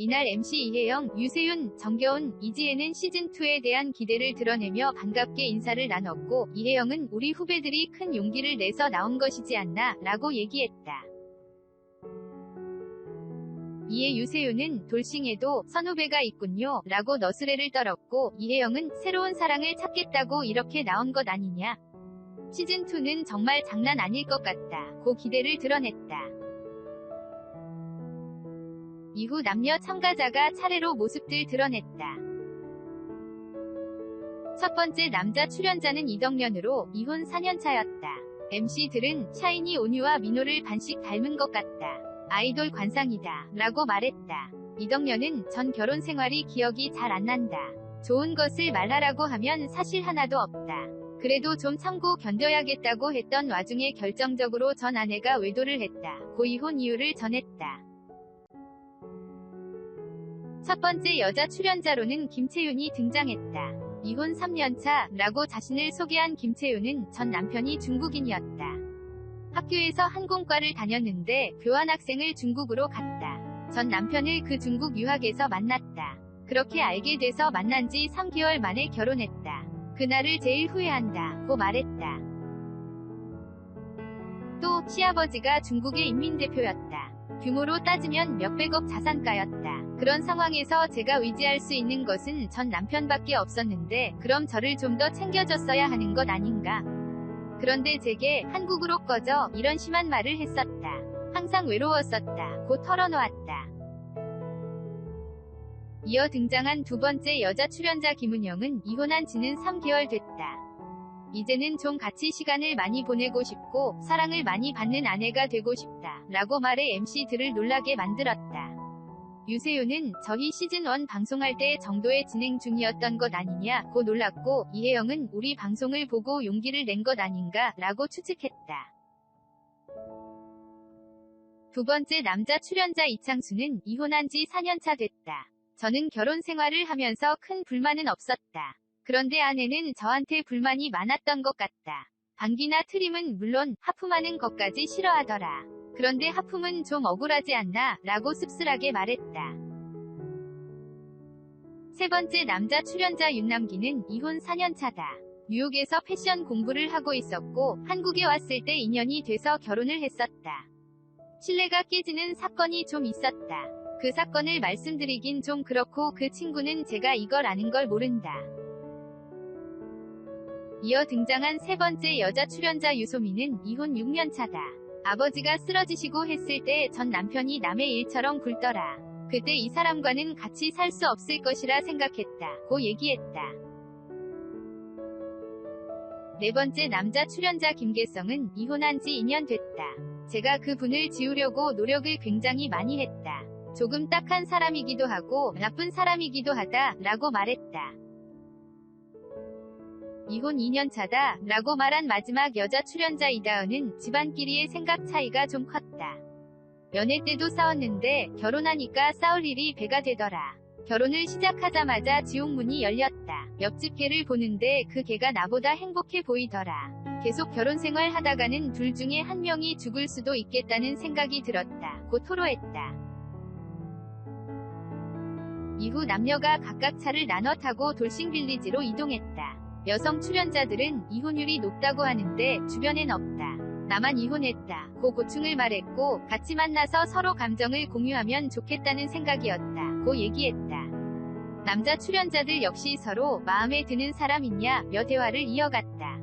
이날 MC 이혜영, 유세윤, 정겨운, 이지혜는 시즌2에 대한 기대를 드러내며 반갑게 인사를 나눴고 이혜영은 우리 후배들이 큰 용기를 내서 나온 것이지 않나 라고 얘기했다. 이에 유세윤은 돌싱에도 선후배가 있군요 라고 너스레를 떨었고 이혜영은 새로운 사랑을 찾겠다고 이렇게 나온 것 아니냐. 시즌2는 정말 장난 아닐 것 같다. 고 기대를 드러냈다. 이후 남녀 참가자가 차례로 모습들 드러냈다. 첫 번째 남자 출연자는 이덕년으로 이혼 4년차였다. MC들은 샤이니 온유와 민호를 반씩 닮은 것 같다. 아이돌 관상이다. 라고 말했다. 이덕년은 전 결혼 생활이 기억이 잘 안 난다. 좋은 것을 말하라고 하면 사실 하나도 없다. 그래도 좀 참고 견뎌야겠다고 했던 와중에 결정적으로 전 아내가 외도를 했다. 고 이혼 이유를 전했다. 첫 번째 여자 출연자로는 김채윤이 등장했다. 이혼 3년차 라고 자신을 소개한 김채윤은 전 남편이 중국인이었다. 학교에서 항공과를 다녔는데 교환학생을 중국으로 갔다. 전 남편을 그 중국 유학에서 만났다. 그렇게 알게 돼서 만난 지 3개월 만에 결혼했다. 그날을 제일 후회한다. 고 말했다. 또 시아버지가 중국의 인민대표였다. 규모로 따지면 몇백억 자산가였다. 그런 상황에서 제가 의지할 수 있는 것은 전 남편밖에 없었는데 그럼 저를 좀 더 챙겨줬어야 하는 것 아닌가. 그런데 제게 한국으로 꺼져 이런 심한 말을 했었다. 항상 외로웠었다. 고 털어놓았다. 이어 등장한 두 번째 여자 출연자 김은영은 이혼한 지는 3개월 됐다. 이제는 좀 같이 시간을 많이 보내고 싶고 사랑을 많이 받는 아내가 되고 싶다. 라고 말해 MC들을 놀라게 만들었다. 유세윤은 저희 시즌1 방송할 때 정도의 진행 중이었던 것 아니냐 고 놀랐고 이혜영은 우리 방송을 보고 용기를 낸 것 아닌가 라고 추측했다. 두 번째 남자 출연자 이창수는 이혼한 지 4년차 됐다. 저는 결혼 생활을 하면서 큰 불만은 없었다. 그런데 아내는 저한테 불만이 많았던 것 같다. 방귀나 트림은 물론 하품하는 것까지 싫어하더라. 그런데 하품은 좀 억울하지 않나? 라고 씁쓸하게 말했다. 세 번째 남자 출연자 윤남기는 이혼 4년차다. 뉴욕에서 패션 공부를 하고 있었고 한국에 왔을 때 인연이 돼서 결혼을 했었다. 신뢰가 깨지는 사건이 좀 있었다. 그 사건을 말씀드리긴 좀 그렇고 그 친구는 제가 이걸 아는 걸 모른다. 이어 등장한 세 번째 여자 출연자 유소민은 이혼 6년차다. 아버지가 쓰러지시고 했을 때 전 남편이 남의 일처럼 굴더라. 그때 이 사람과는 같이 살 수 없을 것이라 생각했다. 고 얘기했다. 네 번째 남자 출연자 김계성은 이혼한 지 2년 됐다. 제가 그 분을 지우려고 노력을 굉장히 많이 했다. 조금 딱한 사람이기도 하고 나쁜 사람이기도 하다 라고 말했다. 이혼 2년 차다 라고 말한 마지막 여자 출연자 이다은은 집안끼리의 생각 차이가 좀 컸다. 연애 때도 싸웠는데 결혼하니까 싸울 일이 배가 되더라. 결혼을 시작하자마자 지옥문이 열렸다. 옆집 개를 보는데 그 개가 나보다 행복해 보이더라. 계속 결혼 생활 하다가는 둘 중에 한 명이 죽을 수도 있겠다는 생각이 들었다. 고 토로했다. 이후 남녀가 각각 차를 나눠 타고 돌싱 빌리지로 이동했다. 여성 출연자들은 이혼율이 높다고 하는데 주변엔 없다. 나만 이혼했다. 고 고충을 말했고 같이 만나서 서로 감정을 공유하면 좋겠다는 생각이었다. 고 얘기했다. 남자 출연자들 역시 서로 마음에 드는 사람 있냐 며 대화를 이어갔다.